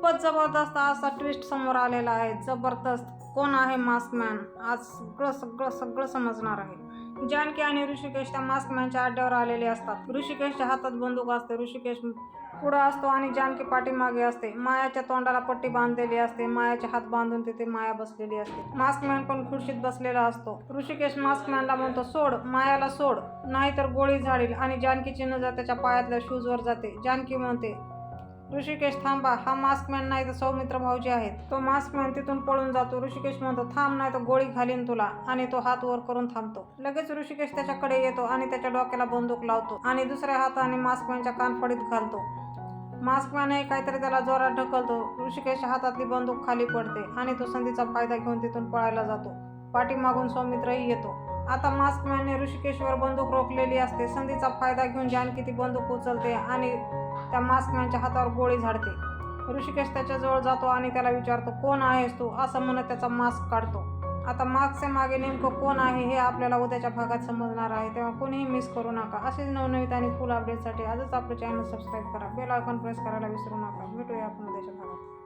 खूपच जबरदस्त असा ट्विस्ट समोर आलेला आहे. जबरदस्त. कोण आहे मास्क मॅन आज सगळं सगळं सगळं समजणार आहे. जानकी आणि ऋषिकेश त्या मास्क मॅनच्या अड्ड्यावर आलेले असतात. ऋषिकेशच्या हातात बंदूक असते. ऋषिकेश पुढं असतो आणि जानकी पाठीमागे असते. मायाच्या तोंडाला पट्टी बांधलेली असते. मायाचे हात बांधून तिथे माया बसलेली असते. मास्क मॅन पण खुर्शीत बसलेला असतो. ऋषिकेश मास्कमॅनला म्हणतो सोड मायाला सोड. नाहीतर गोळी झाडील आणि जानकीची नजर त्याच्या पायातल्या शूजवर जाते. जानकी म्हणते ऋषिकेश थांबा. हा मास्कमॅन नाही तर सौमित्र भाऊजी आहेत. तो मास्कमॅन तिथून पळून जातो. ऋषिकेश म्हणतो थांब नाही तर गोळी घालीन तुला. आणि तो हात वर करून थांबतो. लगेच ऋषिकेश त्याच्याकडे येतो आणि त्याच्या डोक्याला बंदूक लावतो आणि दुसऱ्या हाताने मास्कमॅनच्या कानफडीत घालतो. मास्कमॅनही काहीतरी त्याला जोरात ढकलतो. ऋषिकेशच्या हातातली बंदूक खाली पडते आणि तो संधीचा फायदा घेऊन तिथून पळायला जातो. पाठीमागून सौमित्रही येतो. आता मास्कमॅनने ऋषिकेशवर बंदूक रोखलेली असते. संधीचा फायदा घेऊन जानकी ती बंदूक उचलते आणि त्या मास्कमॅनच्या हातावर गोळी झाडते. ऋषिकेश त्याच्याजवळ जातो आणि त्याला विचारतो कोण आहेस तू? असं म्हणत त्याचा मास्क काढतो. आता मास्कच्या मागे नेमकं कोण आहे हे आपल्याला उद्याच्या भागात समजणार आहे. तेव्हा कोणीही मिस करू नका. असेच नवनवीत आणि फुल अपडेटसाठी आजच आपलं चॅनल सबस्क्राईब करा. बेल आयकॉन प्रेस करायला विसरू नका. भेटूया आपण उद्याच्या भागात.